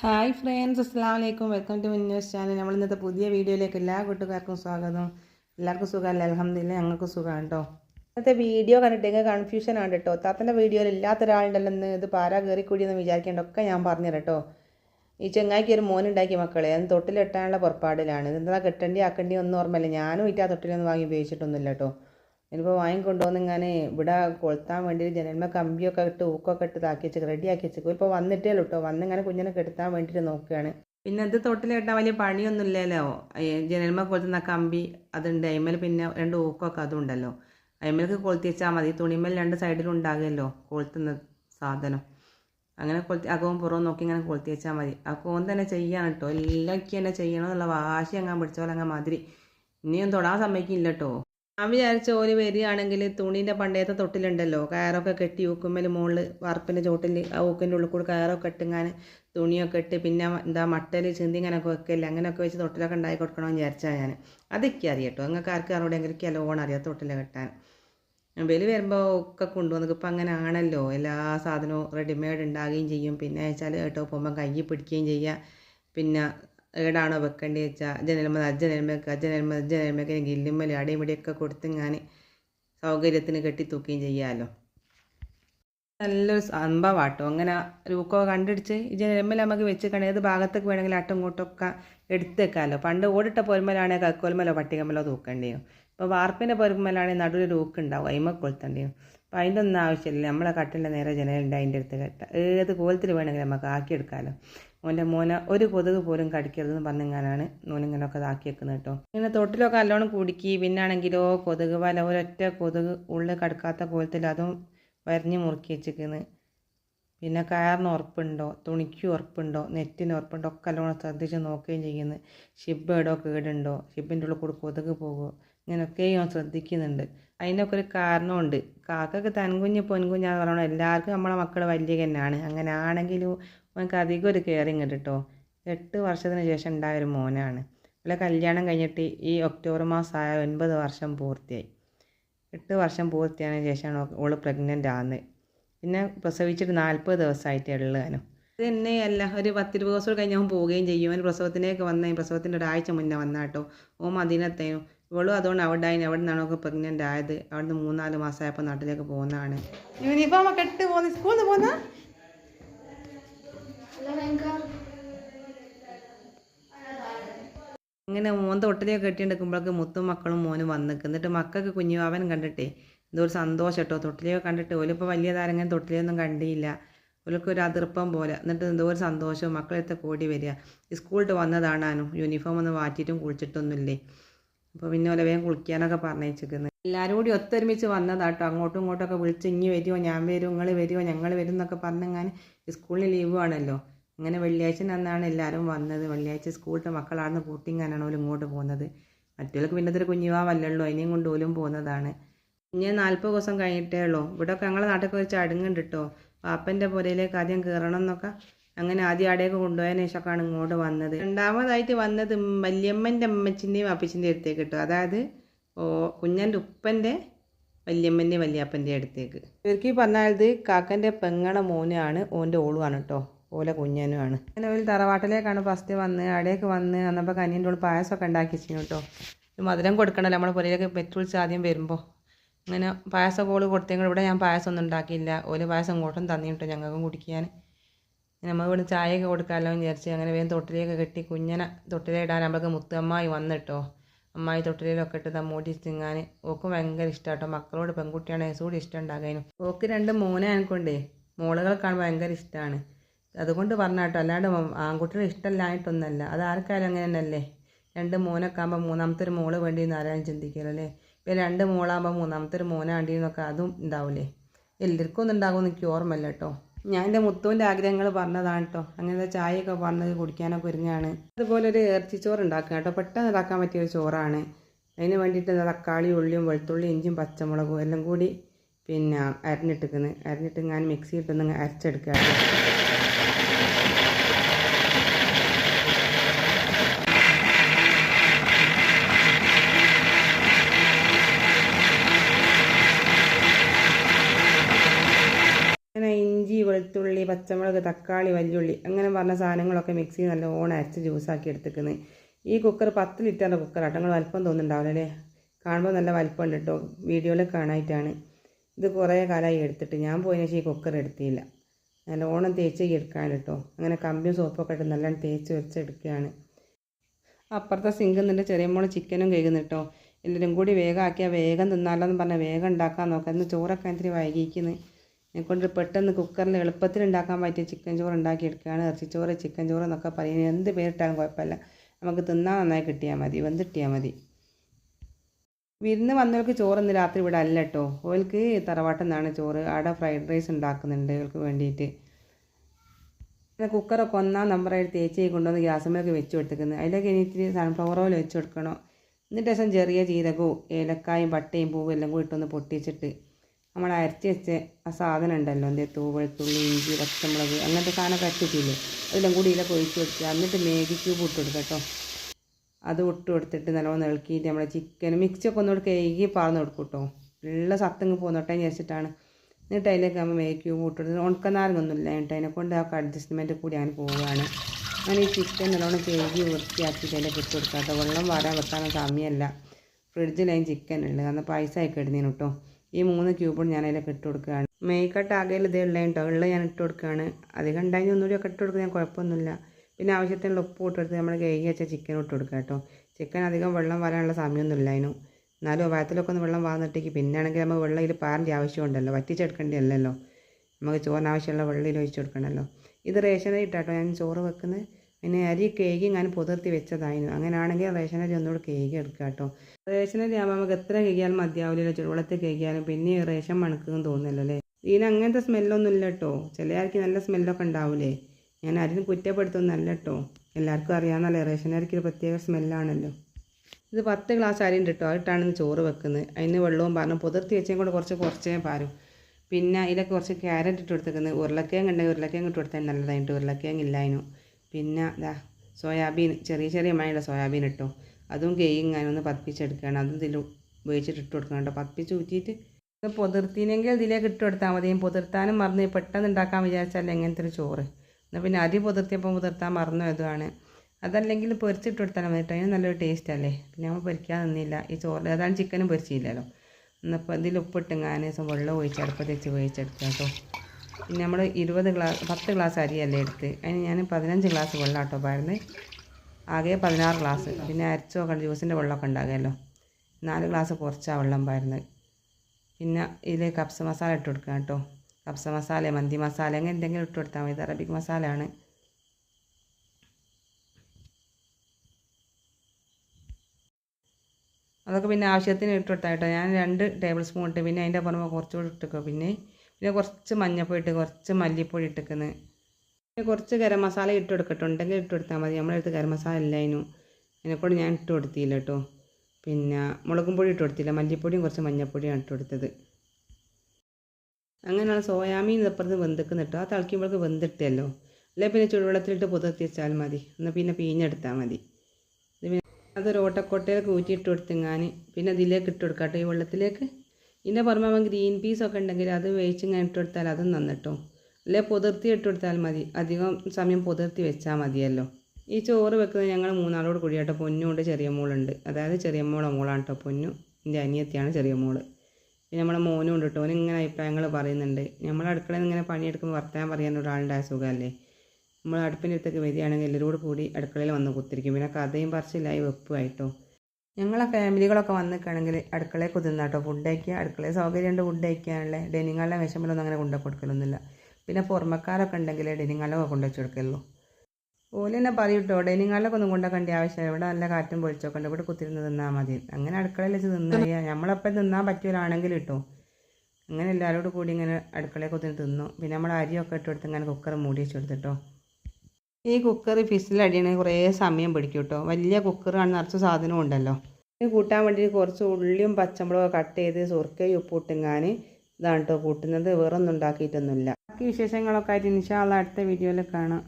Hi friends അസ്സാം വലൈക്കും welcome to news channel. നമ്മൾ ഇന്നത്തെ പുതിയ വീഡിയോയിലേക്ക് എല്ലാ കൂട്ടുകാർക്കും സ്വാഗതം. എല്ലാവർക്കും സുഖമല്ല? അലഹമ്മദില്ല ഞങ്ങൾക്ക് സുഖമാണ് കേട്ടോ. ഇന്നത്തെ വീഡിയോ കണ്ടിട്ടെങ്കിൽ കൺഫ്യൂഷൻ ആണ് കേട്ടോ. താത്തന്റെ വീഡിയോയിൽ ഇല്ലാത്ത ഒരാളുണ്ടല്ലെന്ന് ഇത് പാരാ കയറി വിചാരിക്കേണ്ടൊക്കെ ഞാൻ പറഞ്ഞു കേട്ടോ. ഈ ചെങ്ങായിക്ക് ഒരു മോനുണ്ടാക്കി മക്കളെ. അത് തൊട്ടിലിട്ടാനുള്ള പുറപ്പാടിലാണ്. ഇതെന്താ കെട്ടേണ്ടി ആക്കേണ്ടി ഒന്നും ഓർമ്മയില്ല. ഞാനും ഇറ്റാ തൊട്ടിലൊന്നും വാങ്ങി ഉപയോഗിച്ചിട്ടൊന്നുമില്ല കേട്ടോ. ഇനിയിപ്പോൾ വാങ്ങിക്കൊണ്ടുവന്ന് ഇങ്ങനെ ഇവിടെ കൊളുത്താൻ വേണ്ടി ജനൽമ കമ്പിയൊക്കെ ഇട്ട് ഊക്കൊക്കെ ഇട്ട് വെച്ച് റെഡി ആക്കി വെച്ചു ഇപ്പോൾ വന്നിട്ടേ കേട്ടോ വന്ന് ഇങ്ങനെ കുഞ്ഞിനെ കെടുത്താൻ വേണ്ടിയിട്ട് നോക്കുകയാണ് പിന്നെ ഇത് തൊട്ടിൽ കെട്ടാൻ വലിയ പണിയൊന്നും ഇല്ലല്ലോ? ജനൽമ കൊളുത്തുന്ന കമ്പി അതുണ്ട്. അയിമൽ പിന്നെ രണ്ട് ഊക്കൊക്കെ അതും ഉണ്ടല്ലോ. അയിമലേക്ക് കൊളുത്തി വെച്ചാൽ മതി തുണിമേൽ രണ്ട് സൈഡിലും ഉണ്ടാകുമല്ലോ കൊളുത്തുന്ന സാധനം. അങ്ങനെ കൊളുത്തി അകവും പുറവും നോക്കി ഇങ്ങനെ കൊളുത്തി വെച്ചാൽ മതി. ആ കോൻ തന്നെ ചെയ്യാണ് കേട്ടോ എല്ലാം തന്നെ ചെയ്യണമെന്നുള്ള വാശി അങ്ങനെ പിടിച്ച പോലെ അങ്ങനെ മാതിരി. ഇനിയും തൊടാൻ സമ്മതിക്കില്ല കേട്ടോ ഞാൻ വിചാരിച്ച ഓൽ വരികയാണെങ്കിൽ തുണീന്റെ പണ്ടേത്തെ തൊട്ടിലുണ്ടല്ലോ. കയറൊക്കെ കെട്ടി ഊക്കുമ്മൽ മുകളിൽ വാർപ്പിന്റെ ചോട്ടിൽ ആ ഊക്കിന്റെ ഉള്ളിൽ കൂടി കയറൊക്കെ ഇട്ടിങ്ങാൻ തുണിയൊക്കെ ഇട്ട് പിന്നെ എന്താ മട്ടൽ ചിന്തി ഇങ്ങനെയൊക്കെ വെക്കല്ലേ അങ്ങനെയൊക്കെ വെച്ച് തൊട്ടിലൊക്കെ ഉണ്ടാക്കി കൊടുക്കണമെന്ന് വിചാരിച്ചാൽ ഞാൻ അതൊക്കെ അറിയാം കേട്ടോ നിങ്ങൾക്ക് ആർക്കും ആരോടെങ്കിലും ലോൺ അറിയാം കെട്ടാൻ. വെളി വരുമ്പോൾ ഒക്കെ കൊണ്ടുവന്നത് ഇപ്പം അങ്ങനെ ആണല്ലോ എല്ലാ സാധനവും റെഡിമെയ്ഡ് ഉണ്ടാകുകയും ചെയ്യും. പിന്നെ വെച്ചാൽ കേട്ടോ പോകുമ്പോൾ കൈ പിടിക്കുകയും ചെയ്യുക പിന്നെ ഏടാണോ വെക്കേണ്ടി വെച്ചാൽ ജനൽമ അജ്ജനൽമക്ക് അജ്ജനൽമ അജ്ജനൽമക്ക് ഗില്ലുമ്മൽ അടിയും പിടിയൊക്കെ കൊടുത്ത് ഞാൻ സൗകര്യത്തിന് കെട്ടി തൂക്കുകയും ചെയ്യാമല്ലോ നല്ലൊരു സംഭവമാട്ടോ അങ്ങനെ രൂക്കോ കണ്ടുപിടിച്ച് ഈ ജനൽമൽ നമുക്ക് വെച്ച് കണ്ട് ഏത് ഭാഗത്തേക്ക് വേണമെങ്കിൽ അട്ടും ഇങ്ങോട്ടൊക്കെ എടുത്ത് വെക്കാമല്ലോ പണ്ട് ഓടിട്ട പൊരുമലാണെങ്കിൽ കക്കോൽമലോ പട്ടികമ്മലോ തൂക്കേണ്ടിയോ ഇപ്പോൾ വാർപ്പിന്റെ പൊരുമലാണെങ്കിൽ നടുവിൽ രൂക്ക് ഉണ്ടാവും അയിമ കൊളുത്തേണ്ടിയോ അപ്പോൾ അതിന്റെ ഒന്നും ആവശ്യമില്ല. നമ്മളെ കട്ടിന്റെ നേരെ ജനലുണ്ട് അതിന്റെ അടുത്ത് കെട്ട. ഏത് കോലത്തിൽ വേണമെങ്കിലും നമുക്ക് ആക്കിയെടുക്കാമല്ലോ മോന്റെ മോനെ ഒരു കൊതുക് പോലും കടിക്കരുതെന്ന് പറഞ്ഞിങ്ങനാണ് നൂലിങ്ങനൊക്കെ ഇതാക്കി വെക്കുന്നത് കേട്ടോ. ഇങ്ങനെ തൊട്ടിലൊക്കെ നല്ലോണം കുടുക്കി പിന്നാണെങ്കിലോ കൊതുക് വല ഒരൊറ്റ കൊതുക് ഉള്ളിൽ കടക്കാത്ത കോലത്തിൽ അതും വരഞ്ഞ് മുറുക്കി വെച്ചിരിക്കുന്നത് പിന്നെ കയറിന് ഉറപ്പുണ്ടോ? തുണിക്ക് ഉറപ്പുണ്ടോ? നെറ്റിന് ഉറപ്പുണ്ടോ? ഒക്കെ നല്ലോണം ശ്രദ്ധിച്ച് നോക്കുകയും ചെയ്യുന്നത് ഷിബ് എവിടെയോ കേടുണ്ടോ? ഷിബിന്റെ ഉള്ളിൽ കൂടെ കൊതുക് പോകുമോ ഇങ്ങനെയൊക്കെയും ഞാൻ ശ്രദ്ധിക്കുന്നുണ്ട്. അതിനൊക്കെ ഒരു കാരണമുണ്ട്. കാക്കക്ക് തൻകുഞ്ഞ് പൊൻകുഞ്ഞാന്ന് പറയണം എല്ലാവർക്കും നമ്മളെ മക്കൾ വലിയ തന്നെയാണ് അങ്ങനെ ആണെങ്കിലും അവനക്ക് അധികം ഒരു കെയറിങ് കേട്ടോ എട്ട് വർഷത്തിന് ശേഷം ഉണ്ടായ ഒരു മോനാണ്. അല്ല കല്യാണം കഴിഞ്ഞിട്ട് ഈ ഒക്ടോബർ മാസമായ ഒൻപത് വർഷം പൂർത്തിയായി. എട്ട് വർഷം പൂർത്തിയായതിനു ശേഷമാണ് ഓൾ പ്രഗ്നന്റ് ആകുന്നത് പിന്നെ പ്രസവിച്ചിട്ട് നാൽപ്പത് ദിവസമായിട്ടേ ഉള്ളതാനും ഇത് തന്നെ അല്ല ഒരു പത്തിരുപത് ദിവസം കഴിഞ്ഞ് അവൻ പോവുകയും ചെയ്യും. അവൻ പ്രസവത്തിനേക്ക് വന്ന പ്രസവത്തിന്റെ ഒരാഴ്ച മുന്നേ വന്നാട്ടോ ഓ മദീനത്തേനും ഇവളും അതുകൊണ്ട് അവിടെ ആയി അവിടെ നിന്നാണ് ഒക്കെ പ്രഗ്നന്റ് ആയത്. അവിടുന്ന് മൂന്നാൽ മാസമായപ്പോൾ നാട്ടിലേക്ക് പോകുന്നതാണ്. യൂണിഫോം ഒക്കെ ഇട്ട് പോകുന്ന. സ്കൂളിൽ പോകുന്ന? ഇങ്ങനെ മോൻ തൊട്ടിലേക്ക് കെട്ടിയെടുക്കുമ്പോഴേക്ക് മുത്തും മക്കളും മോനും വന്നിക്ക്. എന്നിട്ട് മക്കൾക്ക് കുഞ്ഞു അവൻ കണ്ടിട്ടേ എന്തോ ഒരു സന്തോഷം കേട്ടോ. തൊട്ടിലേക്ക് കണ്ടിട്ട് ഓലിപ്പോൾ വലിയ താരങ്ങനെ തൊട്ടിലൊന്നും കണ്ടിയില്ല ഓലൊക്കെ ഒരു അതിർപ്പം പോലെ. എന്നിട്ട് എന്തോ ഒരു സന്തോഷവും മക്കളെടുത്ത് കൂടി വരിക. സ്കൂളിട്ട് വന്നതാണാനും യൂണിഫോം ഒന്ന് മാറ്റിയിട്ടും കുളിച്ചിട്ടൊന്നുമില്ലേ. അപ്പോൾ പിന്നെ ഓലെ വേഗം കുളിക്കാനൊക്കെ പറഞ്ഞേച്ചിരിക്കുന്നത് എല്ലാവരും കൂടി ഒത്തൊരുമിച്ച് വന്നതാട്ടോ അങ്ങോട്ടും ഇങ്ങോട്ടൊക്കെ വിളിച്ച് ഇങ്ങി വരുമോ ഞാൻ വരുമോ നിങ്ങൾ വരുമോ ഞങ്ങൾ വരും എന്നൊക്കെ പറഞ്ഞെങ്ങാൻ സ്കൂളിൽ ലീവ് ആണല്ലോ. അങ്ങനെ വെള്ളിയാഴ്ച നന്നാണ് എല്ലാവരും വന്നത്. വെള്ളിയാഴ്ച സ്കൂളിലെ മക്കളാണെന്ന് കൂട്ടിങ്ങാനാണ് ഓലും ഇങ്ങോട്ട് പോകുന്നത്. മറ്റുള്ളവർക്ക് പിന്നെ ഇതൊരു കുഞ്ഞുവാവല്ലല്ലോ അതിനെയും കൊണ്ട് ഓലും പോകുന്നതാണ്. ഇനി നാൽപ്പത് ദിവസം കഴിഞ്ഞിട്ടേ ഉള്ളൂ. ഇവിടെ ഒക്കെ ഞങ്ങളെ നാട്ടിലൊക്കെ ഒരു ചടങ്ങുണ്ട് കേട്ടോ പാപ്പന്റെ പുരയിലേക്ക് ആദ്യം കയറണം എന്നൊക്കെ അങ്ങനെ ആദ്യം അവിടെയൊക്കെ കൊണ്ടുപോയതിനു ശേഷമൊക്കെയാണ് ഇങ്ങോട്ട് വന്നത്. രണ്ടാമതായിട്ട് വന്നത് വല്യമ്മന്റെ അമ്മച്ചിന്റെയും അപ്പച്ചിന്റെയും അടുത്തേക്ക് കിട്ടും അതായത് കുഞ്ഞന്റെ ഉപ്പന്റെ വല്യമ്മന്റെയും വല്യപ്പന്റെയും അടുത്തേക്ക്. ചുരുക്കി പറഞ്ഞാൽ കാക്കന്റെ പെങ്ങളെ മോനാണ് ഓന്റെ ഓളുമാണ് കേട്ടോ ഓലെ കുഞ്ഞനുമാണ് അങ്ങനെ ഒരു തറവാട്ടിലേക്കാണ് ഫസ്റ്റ് വന്ന് അവിടേക്ക് വന്ന് വന്നപ്പോൾ കഞ്ഞിന്റെ ഉള്ളിൽ പായസമൊക്കെ ഉണ്ടാക്കി കേട്ടോ മധുരം കൊടുക്കണമല്ലോ നമ്മുടെ പുരയിലേക്ക് പെറ്റുവിളിച്ച് ആദ്യം വരുമ്പോൾ അങ്ങനെ പായസം കോൾ കൊടുത്തെങ്കിൽ ഇവിടെ ഞാൻ പായസം ഒന്നും ഉണ്ടാക്കിയില്ല. ഒരു പായസം ഇങ്ങോട്ടും തന്നിട്ടോ ഞങ്ങൾക്കും കുടിക്കാൻ. നമ്മൾ ഇവിടെ ചായയൊക്കെ കൊടുക്കാമല്ലോ എന്ന് വിചാരിച്ച് അങ്ങനെ വേഗം തൊട്ടിലേക്ക് കെട്ടി കുഞ്ഞനെ തൊട്ടിലിടാൻ നമ്മൾക്ക് മുത്തമ്മായി വന്നിട്ടോ. അമ്മായി തൊട്ടിലൊക്കെ ഇട്ട് തമ്മൂട്ടി തിങ്ങാൻ ഓക്ക് ഭയങ്കര ഇഷ്ടമാട്ടോ മക്കളോട് പെൺകുട്ടിയാണ് കൂടി ഇഷ്ടം ഉണ്ടാകാനും ഓക്ക് രണ്ട് മോനെ എനിക്കൊണ്ടേ മോളുകൾ കാണാൻ ഭയങ്കര ഇഷ്ടമാണ് അതുകൊണ്ട് പറഞ്ഞാട്ടോ അല്ലാണ്ട് ആൺകുട്ടികൾ ഇഷ്ടമല്ലായിട്ടൊന്നല്ല. അത് ആർക്കായാലും അങ്ങനെ തന്നെയല്ലേ രണ്ട് മോനൊക്കെ ആകുമ്പോൾ മൂന്നാമത്തെ ഒരു മോൾ വേണ്ടി എന്ന് ആരാനും ചിന്തിക്കലല്ലേ ഇപ്പം രണ്ട് മോളാകുമ്പോൾ മൂന്നാമത്തെ ഒരു മോനാണ്ടി എന്നൊക്കെ അതും ഉണ്ടാവില്ലേ എല്ലാവർക്കും ഒന്നും ഉണ്ടാകുമെന്ന് എനിക്ക് ഓർമ്മയില്ല കേട്ടോ ഞാൻ എന്റെ മുത്തുവിന്റെ ആഗ്രഹങ്ങൾ പറഞ്ഞതാണ് കേട്ടോ അങ്ങനത്തെ ചായയൊക്കെ പറഞ്ഞത് കുടിക്കാനൊക്കെ ഒരുങ്ങാണ്. അതുപോലെ ഒരു ഇറച്ചിച്ചോറ് ഉണ്ടാക്കുക കേട്ടോ പെട്ടെന്ന് ഉണ്ടാക്കാൻ പറ്റിയ ഒരു ചോറാണ്. അതിന് വേണ്ടിയിട്ട് തക്കാളി ഉള്ളിയും വെളുത്തുള്ളി ഇഞ്ചിയും പച്ചമുളകും എല്ലാം കൂടി പിന്നെ അരിഞ്ഞിട്ടിക്കുന്നത് അരിഞ്ഞിട്ട് ഞാൻ മിക്സി ഇട്ടൊന്ന് അരച്ചെടുക്കുക. അങ്ങനെ ഇഞ്ചി വെളുത്തുള്ളി പച്ചമുളക് തക്കാളി വല്യുള്ളി അങ്ങനെ പറഞ്ഞ സാധനങ്ങളൊക്കെ മിക്സി നല്ലോണം അരച്ച് ജ്യൂസാക്കി എടുത്തിരിക്കുന്നത് ഈ കുക്കർ പത്ത് ലിറ്ററിന്റെ കുക്കറാട്ടോ നിങ്ങൾ വലിപ്പം തോന്നുന്നുണ്ടാവില്ല അല്ലേ? കാണുമ്പോൾ നല്ല വലിപ്പമുണ്ട് കേട്ടോ വീഡിയോയിൽ കാണാനായിട്ടാണ് ഇത് കുറേ കാലമായി എടുത്തിട്ട്. ഞാൻ പോയതിനു ശേഷം ഈ കുക്കർ എടുത്തില്ല. നല്ലോണം തേച്ച് എടുക്കാൻ കേട്ടോ അങ്ങനെ കമ്പിയും സോപ്പൊക്കെ ഇട്ട് നല്ലോണം തേച്ച് വെച്ചെടുക്കുകയാണ് അപ്പുറത്തെ സിങ്ക് നിന്നിട്ട് ചെറിയ മോൾ ചിക്കനും കഴിക്കുന്നു കേട്ടോ എല്ലാവരും കൂടി വേഗം ആക്കിയാൽ വേഗം തിന്നാലോ എന്ന് പറഞ്ഞാൽ വേഗം ഉണ്ടാക്കാൻ നോക്കാം. ഇന്ന് ചോറൊക്കെ ഇത്തിരി വൈകിക്കുന്നു. എന്നെക്കൊണ്ട് പെട്ടെന്ന് കുക്കറിൽ എളുപ്പത്തിൽ ഉണ്ടാക്കാൻ പറ്റിയ ചിക്കൻ ചോറ് ഉണ്ടാക്കി എടുക്കുകയാണ്. ഇറച്ചിച്ചോറ് ചിക്കൻ ചോറ് എന്നൊക്കെ പറയുന്നത് എന്ത് പേരിട്ടാലും കുഴപ്പമില്ല. നമുക്ക് തിന്നാൻ നന്നായി കിട്ടിയാൽ മതി. വെന്തിട്ടിയാൽ മതി. വിരുന്ന് വന്നവർക്ക് ചോറ് ഇന്ന് രാത്രി ഇവിടെ അല്ല കേട്ടോ ഓൽക്ക് തറവാട്ടിൽ ചോറ്. അവിടെ ഫ്രൈഡ് റൈസ് ഉണ്ടാക്കുന്നുണ്ട് ഇവൾക്ക് വേണ്ടിയിട്ട് പിന്നെ കുക്കറൊക്കെ ഒന്നാം നമ്പറായിട്ട് തേച്ച് കൊണ്ടുവന്ന് ഗ്യാസമ്മയൊക്കെ വെച്ച് കൊടുത്തിരിക്കുന്നത് അതിലൊക്കെ ഇനി ഇത്തിരി സൺഫ്ലവർ ഓയിൽ വെച്ച് കൊടുക്കണം. എന്നിട്ട് ശേഷം ചെറിയ ജീരകവും ഏലക്കായും പട്ടയും പൂവും എല്ലാം കൂടി ഇട്ടൊന്ന് പൊട്ടിച്ചിട്ട് നമ്മൾ അരച്ച് വെച്ച ആ സാധനം ഉണ്ടല്ലോ. എന്തേ തൂ വെളുത്തുള്ളി ഇഞ്ചി പച്ചമുളക് അങ്ങനത്തെ സാധനമൊക്കെ അരച്ചിട്ടില്ലേ അതെല്ലാം കൂടി ഇതിലൊക്കെ ഒഴിച്ച് കൊടുക്കുക. എന്നിട്ട് മേഗി ക്യൂബ് ഇട്ട് കൊടുക്കാം കേട്ടോ അത് ഇട്ട് കൊടുത്തിട്ട് നല്ലോണം ഇളക്കിയിട്ട് നമ്മളെ ചിക്കൻ മിക്സൊക്കെ ഒന്നുകൂടെ കഴുകി പാർന്ന് കൊടുക്കും കേട്ടോ ഉള്ള സത്തങ്ങ് പോന്നോട്ടെ വിചാരിച്ചിട്ടാണ്. എന്നിട്ട് അതിലേക്ക് നമ്മൾ മേക്കി കൊടുത്ത് ഉണക്കനാരങ്ങൊന്നുമില്ല. എന്നിട്ട് അതിനെ കൊണ്ട് ആ അഡ്ജസ്റ്റ്മെന്റ് കൂടി അങ്ങനെ പോവുകയാണ്. അങ്ങനെ ഈ ചിക്കൻ നല്ലോണം കഴുകി വൃത്തിയാക്കിയിട്ട് അതിലേക്ക് ഇട്ട് കൊടുക്കാത്ത വെള്ളം വാരാൻ വെക്കാനുള്ള സമയമല്ല. ഫ്രിഡ്ജിലായും ചിക്കൻ ഉണ്ട് കാരണം പൈസ ഒക്കെ ഇടുന്നതിന് കേട്ടോ ഈ മൂന്ന് ക്യൂബും ഞാൻ അതിലേക്ക് ഇട്ട് കൊടുക്കുകയാണ്. മേക്കട്ട് ആകെ ഇതേ ഉള്ളത് കേട്ടോ ഉള്ള ഞാൻ ഇട്ട് കൊടുക്കുകയാണ്. അധികം ഉണ്ടായി ഒന്നുകൂടി ഒക്കെ ഇട്ട് കൊടുക്കുക ഞാൻ കുഴപ്പമൊന്നുമില്ല. പിന്നെ ആവശ്യത്തിനുള്ള ഉപ്പ് ഇട്ടെടുത്ത് നമ്മൾ കഴുകി വെച്ച ചിക്കൻ ഇട്ട് കൊടുക്കുക കേട്ടോ. ചിക്കൻ അധികം വെള്ളം വരാനുള്ള സമയമൊന്നുമില്ല അതിനും എന്നാലും വയറ്റിലൊക്കെ ഒന്ന് വെള്ളം വാർന്നിട്ടേക്ക് പിന്നെ ആണെങ്കിൽ നമുക്ക് വെള്ളം ഇതിൽ പാറിന്റെ ആവശ്യമുണ്ടല്ലോ. വറ്റിച്ചെടുക്കേണ്ടതല്ലല്ലോ നമുക്ക് ചോറിന് ആവശ്യമുള്ള വെള്ളം ഇതിൽ ഒഴിച്ച് കൊടുക്കണമല്ലോ. ഇത് റേഷൻ അരി ഇട്ടാട്ടോ ഞാൻ ചോറ് വെക്കുന്നത്. പിന്നെ അരി കേകി ഞാൻ പുതിർത്തി വെച്ചതായിരുന്നു. അങ്ങനെയാണെങ്കിൽ റേഷൻ അരി ഒന്നുകൂടി കേകി എടുക്കുക കേട്ടോ. റേഷൻ അരി ആകുമ്പോൾ നമുക്ക് എത്ര കേകിയാലും മതിയാവില്ലല്ലോ. ചുടുവെള്ളത്തിൽ കേകിയാലും പിന്നെ റേഷൻ മണക്കുമെന്ന് തോന്നുന്നല്ലോ അല്ലേ ഇതിന് അങ്ങനത്തെ സ്മെല്ലൊന്നും ഇല്ല കേട്ടോ. ചില നല്ല സ്മെല്ലൊക്കെ ഉണ്ടാവില്ലേ ഞാൻ ആരും കുറ്റപ്പെടുത്തൊന്നല്ല കേട്ടോ എല്ലാവർക്കും അറിയാമെന്നല്ലേ റേഷൻ അരിക്ക് ഒരു പ്രത്യേക സ്മെല്ലാണല്ലോ. ഇത് പത്ത് ഗ്ലാസ് അരി ഉണ്ട് കേട്ടോ അതിട്ടാണ് ചോറ് വെക്കുന്നത്. അതിന് വെള്ളവും പറഞ്ഞു പുതിർത്തി വെച്ചേം കൂടെ കുറച്ച് കുറച്ചേ പാരും. പിന്നെ ഇതിലൊക്കെ കുറച്ച് ക്യാരറ്റ് ഇട്ട് കൊടുത്തേക്കുന്നത് ഉരുളക്കിഴങ്ങ് ഉണ്ടെങ്കിൽ ഉരുളക്കിഴങ്ങ് ഇട്ട് കൊടുത്താൽ നല്ലതായിട്ട് ഉരുളക്കിഴങ്ങ് ഇല്ലായിരുന്നു പിന്നെ ഇതാ സോയാബീൻ ചെറിയ ചെറിയ മഴയുള്ള സോയാബീൻ ഇട്ടോ. അതും കേയും ഞാനൊന്ന് പതിപ്പിച്ചെടുക്കുകയാണ്. അതും ഇതിൽ ഉപയോഗിച്ചിട്ട് ഇട്ട് കൊടുക്കണം കേട്ടോ പതിപ്പിച്ച് ഊറ്റിയിട്ട് ഇത് പൊതിർത്തിനെങ്കിൽ ഇതിലേക്ക് ഇട്ട് കൊടുത്താൽ മതി. പൊതിർത്താനും മറന്ന് പെട്ടെന്ന് ഉണ്ടാക്കാൻ വിചാരിച്ചാൽ എങ്ങനത്തെ ഒരു ചോറ്. എന്നാൽ പിന്നെ അരി പുതിർത്തിയപ്പോൾ പുതിർത്താൻ മറന്നു ഇതുമാണ് അതല്ലെങ്കിൽ പൊരിച്ചിട്ട് കൊടുത്താൽ മതി കേട്ടോ. അതിന് നല്ലൊരു ടേസ്റ്റ് അല്ലേ? പിന്നെ നമ്മൾ പൊരിക്കാൻ നിന്നില്ല. ഈ ചോറ് അതാണ് ചിക്കനും പൊരിച്ചില്ലല്ലോ. എന്നപ്പോൾ ഇതിൽ ഉപ്പിട്ടെങ്ങാൻ വെള്ളം ഒഴിച്ച് അടുപ്പത്ത് വെച്ച് വേവിച്ചെടുക്കുക കേട്ടോ. പിന്നെ നമ്മൾ ഇരുപത് ഗ്ലാസ് പത്ത് ഗ്ലാസ് അരിയല്ലേ എടുത്ത്. അതിന് ഞാൻ പതിനഞ്ച് ഗ്ലാസ് വെള്ളം കേട്ടോ പാരുന്നത് ആകെ പതിനാറ് ഗ്ലാസ്. പിന്നെ അരച്ചോ കണ്ട് ജ്യൂസിന്റെ വെള്ളമൊക്കെ ഉണ്ടാകുമല്ലോ. നാല് ഗ്ലാസ് കുറച്ചാണ് വെള്ളം പാരുന്നത്. പിന്നെ ഇതിൽ കപ്സ് മസാല ഇട്ട് കൊടുക്കുക കേട്ടോ. കപ്സ മസാല മന്തി മസാല അങ്ങനെ എന്തെങ്കിലും ഇട്ട് കൊടുത്താൽ മതി. അറബിക് മസാല ആണ് അതൊക്കെ പിന്നെ ആവശ്യത്തിന് ഇട്ട് കൊടുത്താൽ കേട്ടോ. ഞാൻ രണ്ട് ടേബിൾ സ്പൂൺ ഇട്ട് പിന്നെ അതിന്റെ പുറമെ കുറച്ചുകൂടി ഇട്ടേക്കും. പിന്നെ പിന്നെ കുറച്ച് മഞ്ഞപ്പൊടി ഇട്ട് കുറച്ച് മല്ലിപ്പൊടി ഇട്ടേക്കുന്നത് പിന്നെ കുറച്ച് ഗരം മസാല ഇട്ട് കൊടുക്കട്ടോ. ഉണ്ടെങ്കിൽ ഇട്ട് കൊടുത്താൽ മതി. നമ്മളെടുത്ത് ഗരം മസാല ഇല്ലായിരുന്നു. അതിനെക്കൊണ്ട് ഞാൻ ഇട്ട് കൊടുത്തില്ല കേട്ടോ. പിന്നെ മുളകും പൊടി ഇട്ട് കൊടുത്തില്ല. മല്ലിപ്പൊടിയും കുറച്ച് മഞ്ഞൾപ്പൊടിയാണ് ഇട്ട് കൊടുത്തത്. അങ്ങനെയാണ് സോയാമീൻ ഇതപ്പുറത്ത് വെന്തിക്കുന്നിട്ടോ ആ തിളയ്ക്കുമ്പോഴേക്ക് വെന്തിട്ടല്ലോ. അല്ലെ പിന്നെ ചുടുവെള്ളത്തിലിട്ട് പുതർത്തി വെച്ചാൽ മതി. എന്നാൽ പിന്നെ പിഴിഞ്ഞെടുത്താൽ മതി. പിന്നെ അതൊരു ഓട്ടക്കൊട്ടയിലേക്ക് ഊറ്റിയിട്ട് കൊടുത്തെങ്ങാൻ പിന്നെ അതിലേക്ക് ഇട്ട് കൊടുക്കാട്ടോ ഈ വെള്ളത്തിലേക്ക്. ഇതിന്റെ പുറമെ ഗ്രീൻ പീസ് ഒക്കെ ഉണ്ടെങ്കിൽ അത് വേവിച്ച് ഇങ്ങനെ ഇട്ട് കൊടുത്താൽ അതും നന്നിട്ടോ. അല്ലെ പുതിർത്തി ഇട്ട് കൊടുത്താൽ മതി. അധികം സമയം പുതിർത്തി വെച്ചാൽ മതിയല്ലോ. ഈ ചോറ് വെക്കുന്നത് ഞങ്ങൾ മൂന്നാളോട് കൂടിയാട്ടോ. പൊന്നുണ്ട് ചെറിയ മോളുണ്ട്. അതായത് ചെറിയ മോളെ മോളാണ് കേട്ടോ പൊന്നു. എന്റെ അനിയത്തിയാണ് ചെറിയ മോൾ. പിന്നെ നമ്മളെ മോനും ഉണ്ട് കേട്ടോ. ഇങ്ങനെ അഭിപ്രായങ്ങൾ പറയുന്നുണ്ട്. നമ്മൾ അടുക്കളയിൽ ഇങ്ങനെ പണിയെടുക്കുമ്പോൾ വർത്താൻ പറയാൻ ഒരാളുടെ അസുഖമല്ലേ? നമ്മൾ അടുപ്പിന്റെ അടുത്തൊക്കെ വരികയാണെങ്കിൽ എല്ലാവരും കൂടെ കൂടി അടുക്കളയിൽ വന്ന് കുത്തിരിക്കും. പിന്നെ കഥയും പറച്ചിലായി വെപ്പുമായിട്ടോ. ഞങ്ങളെ ഫാമിലികളൊക്കെ വന്നിക്കുകയാണെങ്കിൽ അടുക്കളയിൽ കുതിർന്ന കേട്ടോ. ഫുഡ് കഴിക്കുക അടുക്കളയിൽ സൗകര്യമുണ്ട് ഫുഡ് കഴിക്കാനുള്ള. ഡൈനിങ് ഹാളിലെ അങ്ങനെ കൊണ്ടു കൊടുക്കലൊന്നുമില്ല. പിന്നെ പുറമക്കാരൊക്കെ ഉണ്ടെങ്കിൽ ഡൈനിങ് കൊണ്ടുവച്ച് കൊടുക്കലുള്ളൂ. ഓൽ തന്നെ പറയും കേട്ടോ ഡൈനിങ് ഹാളിലൊക്കെ കൊണ്ടുവക്കേണ്ട ആവശ്യമില്ല. ഇവിടെ നല്ല കാറ്റും പൊളിച്ചൊക്കെ ഇവിടെ കുത്തിരുന്ന് തിന്നാൽ മതി. അങ്ങനെ അടുക്കളയിൽ വെച്ച് തിന്നാ നമ്മളപ്പം തിന്നാൻ പറ്റൂലാണെങ്കിൽ കിട്ടും അങ്ങനെ എല്ലാവരോടും കൂടി ഇങ്ങനെ അടുക്കളയിൽ കുത്തിന്ന് തിന്നു. പിന്നെ നമ്മൾ അരിയൊക്കെ ഇട്ട് കൊടുത്ത് ഇങ്ങനെ കുക്കർ മൂടി വെച്ച് കൊടുത്തിട്ടോ. ഈ കുക്കർ ഫിസിലടിയണമെങ്കിൽ കുറേ സമയം പിടിക്കും കേട്ടോ വലിയ കുക്കറാണ് നിറച്ച് സാധനവും ഉണ്ടല്ലോ. ഇത് കൂട്ടാൻ വേണ്ടി കുറച്ച് ഉള്ളിയും പച്ചമുളകും കട്ട് ചെയ്ത് സുർക്കയും ഉപ്പ് ഇട്ടുങ്ങാൻ ഇതാണ് കേട്ടോ കൂട്ടുന്നത്. വേറൊന്നും ഉണ്ടാക്കിയിട്ടൊന്നുമില്ല. ബാക്കി വിശേഷങ്ങളൊക്കെ ആയിട്ട് ഇൻഷാല്ല അടുത്ത വീഡിയോയിൽ കാണാം.